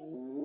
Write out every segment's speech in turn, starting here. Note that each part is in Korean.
Thank.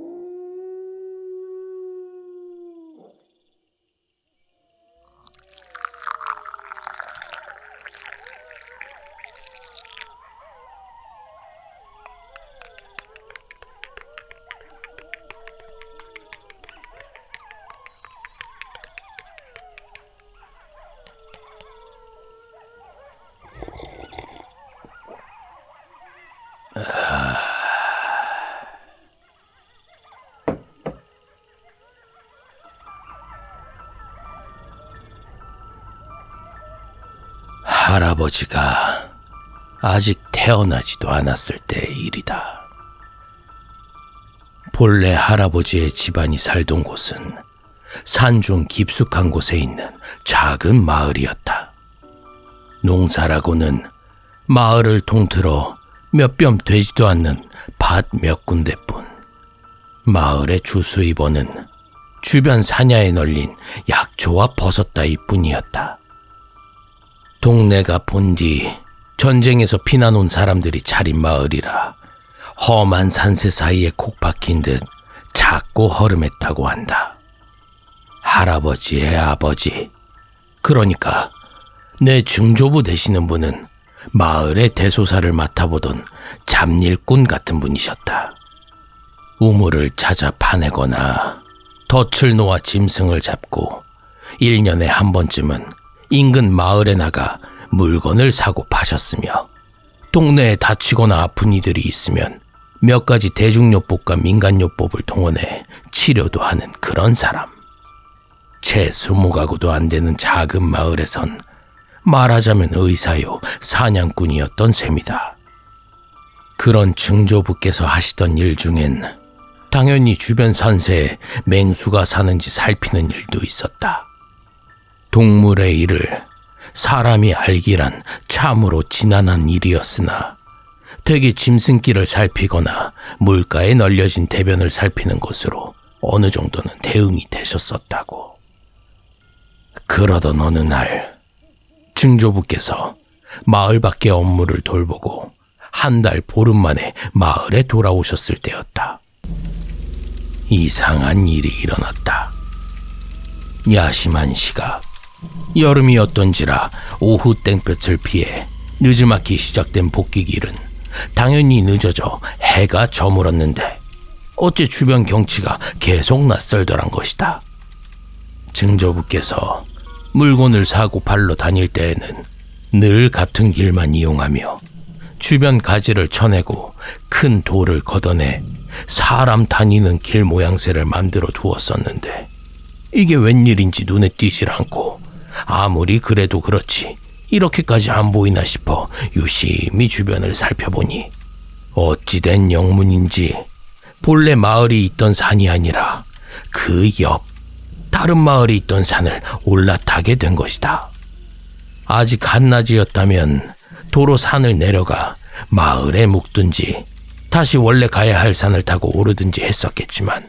할아버지가 아직 태어나지도 않았을 때의 일이다. 본래 할아버지의 집안이 살던 곳은 산중 깊숙한 곳에 있는 작은 마을이었다. 농사라고는 마을을 통틀어 몇 뼘 되지도 않는 밭 몇 군데뿐. 마을의 주수입원은 주변 사냐에 널린 약초와 버섯 따위뿐이었다. 동네가 본뒤 전쟁에서 피난 온 사람들이 차린 마을이라 험한 산세 사이에 콕 박힌 듯 작고 허름했다고 한다. 할아버지의 아버지, 그러니까 내 증조부 되시는 분은 마을의 대소사를 맡아보던 잡일꾼 같은 분이셨다. 우물을 찾아 파내거나 덫을 놓아 짐승을 잡고 1년에 한 번쯤은 인근 마을에 나가 물건을 사고 파셨으며 동네에 다치거나 아픈 이들이 있으면 몇 가지 대중요법과 민간요법을 동원해 치료도 하는 그런 사람. 채 스무 가구도 안 되는 작은 마을에선 말하자면 의사요 사냥꾼이었던 셈이다. 그런 증조부께서 하시던 일 중엔 당연히 주변 산세에 맹수가 사는지 살피는 일도 있었다. 동물의 일을 사람이 알기란 참으로 지난한 일이었으나 대개 짐승길을 살피거나 물가에 널려진 대변을 살피는 것으로 어느 정도는 대응이 되셨었다고. 그러던 어느 날 증조부께서 마을 밖의 업무를 돌보고 한 달 보름 만에 마을에 돌아오셨을 때였다. 이상한 일이 일어났다. 야심한 시각, 여름이었던지라 오후 땡볕을 피해 늦지막히 시작된 복귀길은 당연히 늦어져 해가 저물었는데 어째 주변 경치가 계속 낯설더란 것이다. 증조부께서 물건을 사고 발로 다닐 때에는 늘 같은 길만 이용하며 주변 가지를 쳐내고 큰 돌을 걷어내 사람 다니는 길 모양새를 만들어 두었었는데 이게 웬일인지 눈에 띄질 않고 아무리 그래도 그렇지 이렇게까지 안 보이나 싶어 유심히 주변을 살펴보니 어찌된 영문인지 본래 마을이 있던 산이 아니라 그 옆 다른 마을이 있던 산을 올라타게 된 것이다. 아직 한낮이었다면 도로 산을 내려가 마을에 묵든지 다시 원래 가야 할 산을 타고 오르든지 했었겠지만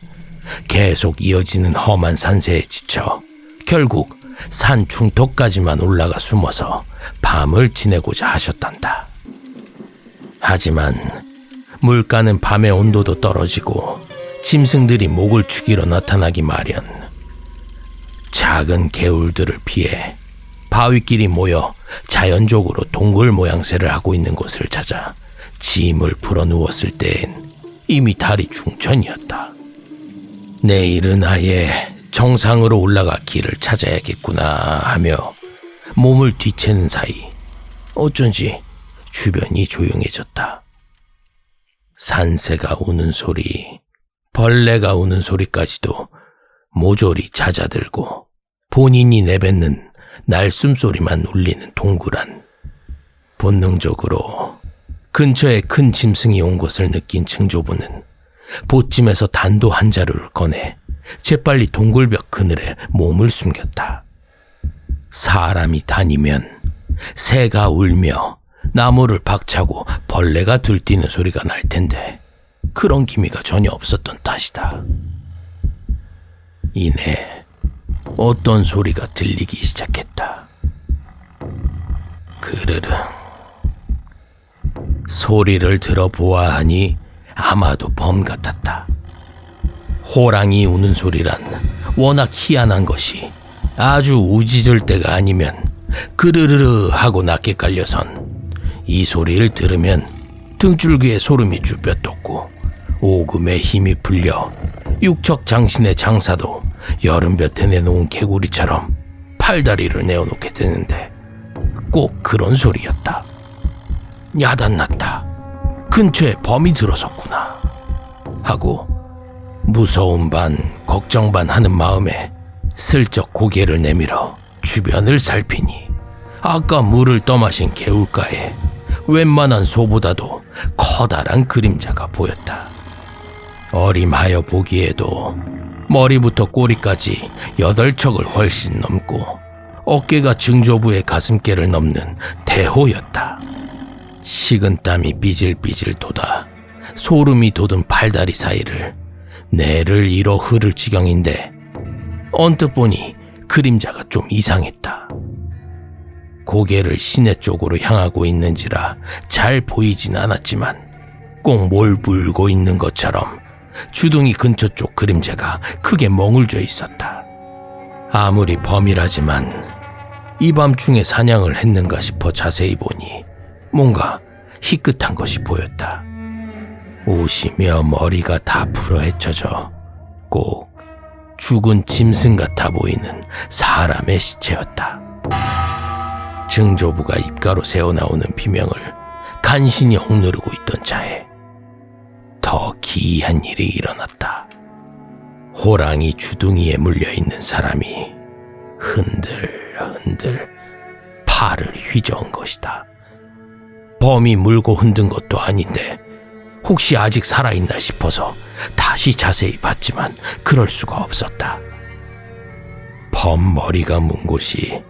계속 이어지는 험한 산세에 지쳐 결국 산 중턱까지만 올라가 숨어서 밤을 지내고자 하셨단다. 하지만 물가는 밤의 온도도 떨어지고 짐승들이 목을 축이러 나타나기 마련. 작은 개울들을 피해 바위끼리 모여 자연적으로 동굴 모양새를 하고 있는 곳을 찾아 짐을 풀어 누웠을 때엔 이미 달이 중천이었다. 내일은 아예 정상으로 올라가 길을 찾아야겠구나 하며 몸을 뒤채는 사이 어쩐지 주변이 조용해졌다. 산새가 우는 소리, 벌레가 우는 소리까지도 모조리 잦아들고 본인이 내뱉는 날숨 소리만 울리는 동굴안. 본능적으로 근처에 큰 짐승이 온 것을 느낀 증조부는 보찜에서 단도 한 자루를 꺼내 재빨리 동굴벽 그늘에 몸을 숨겼다. 사람이 다니면 새가 울며 나무를 박차고 벌레가 들뛰는 소리가 날 텐데 그런 기미가 전혀 없었던 탓이다. 이내 어떤 소리가 들리기 시작했다. 그르릉. 소리를 들어보아 하니 아마도 범 같았다. 호랑이 우는 소리란 워낙 희한한 것이 아주 우짖을 때가 아니면 그르르르 하고 낮게 깔려선 이 소리를 들으면 등줄기에 소름이 쭈뼛 돋고 오금에 힘이 풀려 육척 장신의 장사도 여름볕에 내놓은 개구리처럼 팔다리를 내어놓게 되는데 꼭 그런 소리였다. 야단났다. 근처에 범이 들어섰구나. 하고 무서운 반 걱정 반 하는 마음에 슬쩍 고개를 내밀어 주변을 살피니 아까 물을 떠마신 개울가에 웬만한 소보다도 커다란 그림자가 보였다. 어림하여 보기에도 머리부터 꼬리까지 여덟 척을 훨씬 넘고 어깨가 증조부의 가슴께를 넘는 대호였다. 식은 땀이 삐질삐질 돋아 소름이 돋은 팔다리 사이를 내를 잃어 흐를 지경인데 언뜻 보니 그림자가 좀 이상했다. 고개를 시내 쪽으로 향하고 있는지라 잘 보이진 않았지만 꼭 뭘 물고 있는 것처럼 주둥이 근처 쪽 그림자가 크게 멍울져 있었다. 아무리 범이라지만 이 밤중에 사냥을 했는가 싶어 자세히 보니 뭔가 희끗한 것이 보였다. 옷이며 머리가 다 풀어헤쳐져 꼭 죽은 짐승 같아 보이는 사람의 시체였다. 증조부가 입가로 새어나오는 비명을 간신히 억누르고 있던 차에 더 기이한 일이 일어났다. 호랑이 주둥이에 물려있는 사람이 흔들 흔들 팔을 휘저은 것이다. 범이 물고 흔든 것도 아닌데 혹시 아직 살아있나 싶어서 다시 자세히 봤지만 그럴 수가 없었다. 범 머리가 문 곳이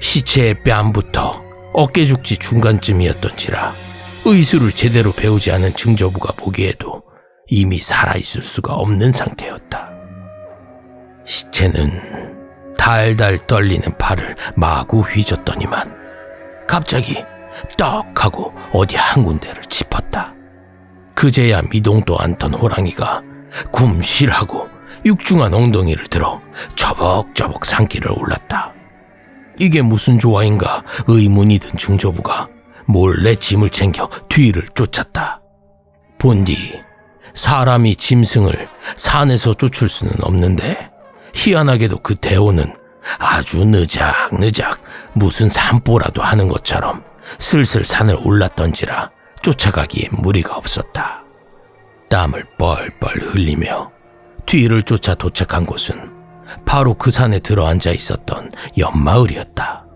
시체의 뺨부터 어깨죽지 중간쯤이었던지라 의술을 제대로 배우지 않은 증조부가 보기에도 이미 살아있을 수가 없는 상태였다. 시체는 달달 떨리는 팔을 마구 휘젓더니만 갑자기 떡 하고 어디 한 군데를 짚었다. 그제야 미동도 않던 호랑이가 굼실하고 육중한 엉덩이를 들어 저벅저벅 산길을 올랐다. 이게 무슨 조화인가 의문이 든 중조부가 몰래 짐을 챙겨 뒤를 쫓았다. 본디 사람이 짐승을 산에서 쫓을 수는 없는데 희한하게도 그 대호는 아주 느작느작 무슨 산보라도 하는 것처럼 슬슬 산을 올랐던지라 쫓아가기에 무리가 없었다. 땀을 뻘뻘 흘리며 뒤를 쫓아 도착한 곳은 바로 그 산에 들어앉아 있었던 옆마을이었다.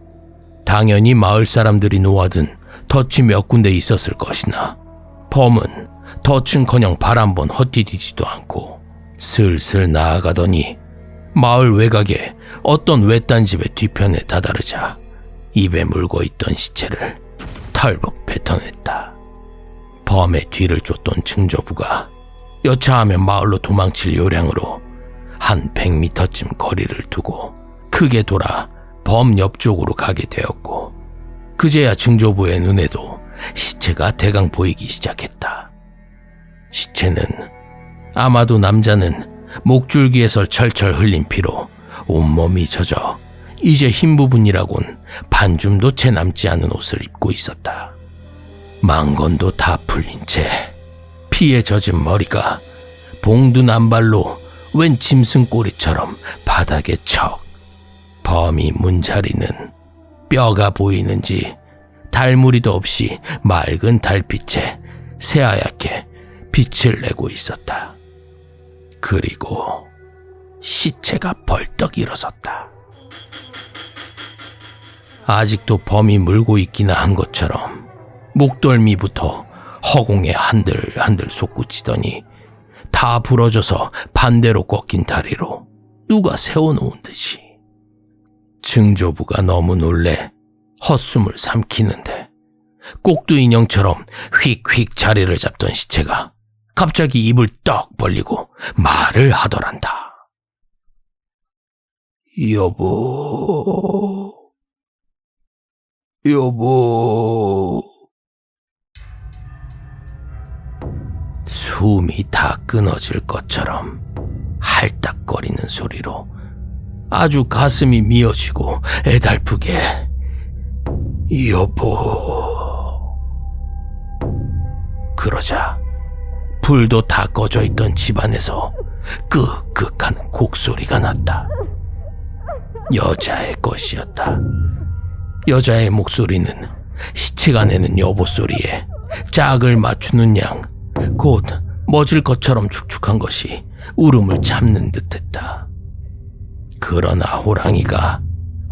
당연히 마을 사람들이 놓아둔 덫이 몇 군데 있었을 것이나 범은 덫은커녕 발 한 번 헛디디지도 않고 슬슬 나아가더니 마을 외곽에 어떤 외딴 집의 뒤편에 다다르자 입에 물고 있던 시체를 털벅 뱉어냈다. 범의 뒤를 쫓던 증조부가 여차하면 마을로 도망칠 요량으로 한 100미터쯤 거리를 두고 크게 돌아 범 옆쪽으로 가게 되었고 그제야 증조부의 눈에도 시체가 대강 보이기 시작했다. 시체는 아마도 남자는 목줄기에서 철철 흘린 피로 온몸이 젖어 이제 흰 부분이라곤 반줌도 채 남지 않은 옷을 입고 있었다. 망건도 다 풀린 채 피에 젖은 머리가 봉두 남발로 웬 짐승 꼬리처럼 바닥에 척 범이 문자리는 뼈가 보이는지 달무리도 없이 맑은 달빛에 새하얗게 빛을 내고 있었다. 그리고 시체가 벌떡 일어섰다. 아직도 범이 물고 있기나 한 것처럼 목덜미부터 허공에 한들한들 솟구치더니 다 부러져서 반대로 꺾인 다리로 누가 세워놓은 듯이 증조부가 너무 놀래 헛숨을 삼키는데 꼭두 인형처럼 휙휙 자리를 잡던 시체가 갑자기 입을 떡 벌리고 말을 하더란다. 여보, 여보. 숨이 다 끊어질 것처럼 할딱거리는 소리로 아주 가슴이 미어지고 애달프게 여보 그러자 불도 다 꺼져 있던 집안에서 끄끄하는 곡소리가 났다. 여자의 것이었다. 여자의 목소리는 시체가 내는 여보 소리에 짝을 맞추는 양, 곧 멎을 것처럼 축축한 것이 울음을 참는 듯했다. 그러나 호랑이가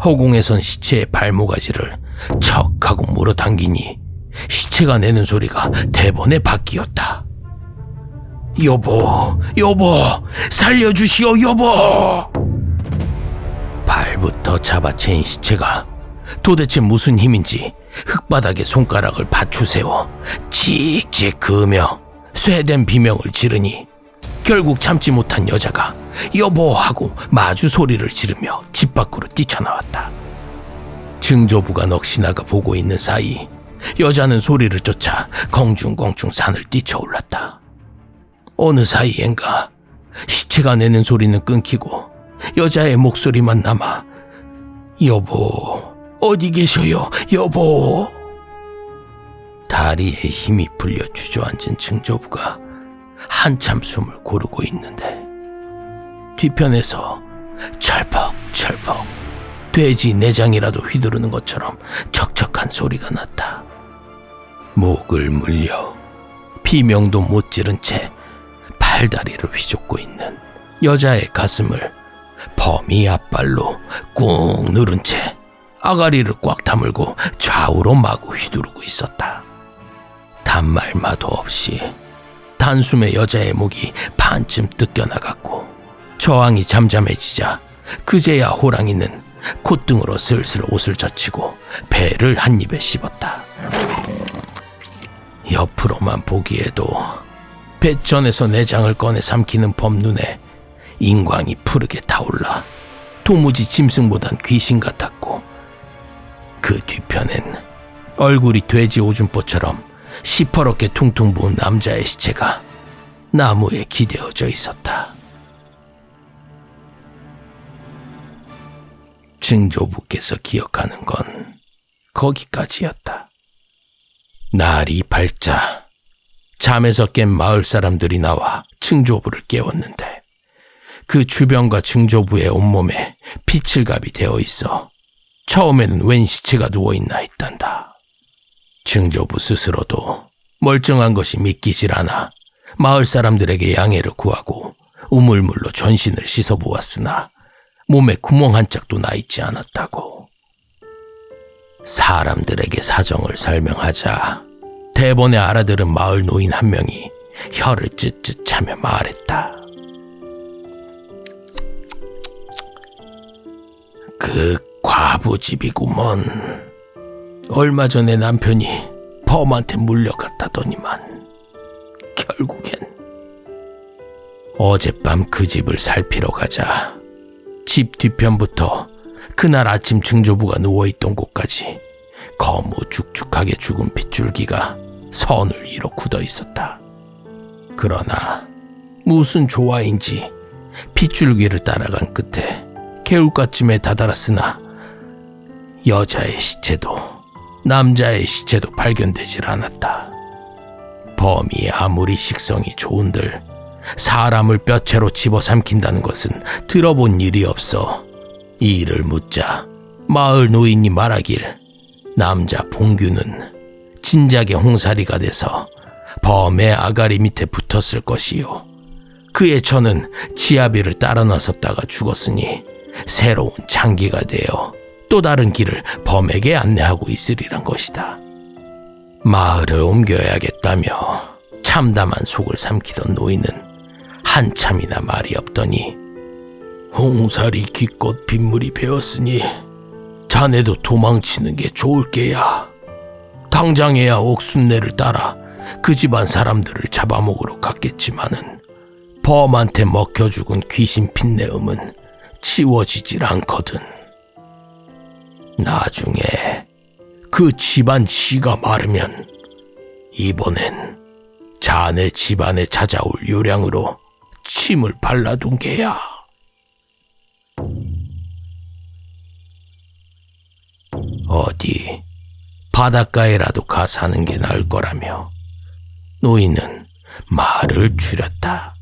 허공에선 시체의 발모가지를 척하고 물어당기니 시체가 내는 소리가 대번에 바뀌었다. 여보, 여보, 살려주시오, 여보! 발부터 잡아채인 시체가 도대체 무슨 힘인지 흙바닥에 손가락을 받추세워 찍찍 그으며 쇠된 비명을 지르니 결국 참지 못한 여자가 여보 하고 마주 소리를 지르며 집 밖으로 뛰쳐나왔다. 증조부가 넋이 나가 보고 있는 사이 여자는 소리를 쫓아 공중공중 산을 뛰쳐올랐다. 어느 사이엔가 시체가 내는 소리는 끊기고 여자의 목소리만 남아 여보 어디 계셔요 여보 다리에 힘이 풀려 주저앉은 증조부가 한참 숨을 고르고 있는데 뒤편에서 철퍽철퍽 돼지 내장이라도 휘두르는 것처럼 척척한 소리가 났다. 목을 물려 비명도 못 지른 채 팔다리를 휘젓고 있는 여자의 가슴을 범이 앞발로 꾹 누른 채 아가리를 꽉 다물고 좌우로 마구 휘두르고 있었다. 단말마도 없이 단숨에 여자의 목이 반쯤 뜯겨나갔고 저항이 잠잠해지자 그제야 호랑이는 콧등으로 슬슬 옷을 젖히고 배를 한 입에 씹었다. 옆으로만 보기에도 배전에서 내장을 꺼내 삼키는 범 눈에 인광이 푸르게 타올라 도무지 짐승보단 귀신 같았고 그 뒤편엔 얼굴이 돼지 오줌보처럼 시퍼렇게 퉁퉁 부은 남자의 시체가 나무에 기대어져 있었다. 증조부께서 기억하는 건 거기까지였다. 날이 밝자 잠에서 깬 마을 사람들이 나와 증조부를 깨웠는데 그 주변과 증조부의 온몸에 피칠갑이 되어 있어 처음에는 웬 시체가 누워있나 했단다. 증조부 스스로도 멀쩡한 것이 믿기질 않아 마을 사람들에게 양해를 구하고 우물물로 전신을 씻어보았으나 몸에 구멍 한 짝도 나 있지 않았다고. 사람들에게 사정을 설명하자 대번에 알아들은 마을 노인 한 명이 혀를 쯧쯧 차며 말했다. 그 과부집이구먼. 얼마 전에 남편이 범한테 물려갔다더니만 결국엔 어젯밤 그 집을 살피러 가자 집 뒤편부터 그날 아침 증조부가 누워있던 곳까지 거무 죽죽하게 죽은 핏줄기가 선을 이뤄 굳어 있었다. 그러나 무슨 조화인지 핏줄기를 따라간 끝에 개울가쯤에 다다랐으나 여자의 시체도 남자의 시체도 발견되질 않았다. 범이 아무리 식성이 좋은들 사람을 뼈채로 집어삼킨다는 것은 들어본 일이 없어 이 일을 묻자 마을 노인이 말하길 남자 봉규는 진작에 홍사리가 돼서 범의 아가리 밑에 붙었을 것이요. 그의 처는 지아비를 따라 나섰다가 죽었으니 새로운 장기가 되어 또 다른 길을 범에게 안내하고 있으리란 것이다. 마을을 옮겨야겠다며 참담한 속을 삼키던 노인은 한참이나 말이 없더니 홍살이 기껏 빗물이 배었으니 자네도 도망치는 게 좋을 게야. 당장에야 옥순내를 따라 그 집안 사람들을 잡아먹으러 갔겠지만은 범한테 먹혀 죽은 귀신 핏내음은 치워지질 않거든. 나중에 그 집안 씨가 마르면 이번엔 자네 집안에 찾아올 요량으로 침을 발라둔 게야. 어디 바닷가에라도 가 사는 게 나을 거라며 노인은 말을 줄였다.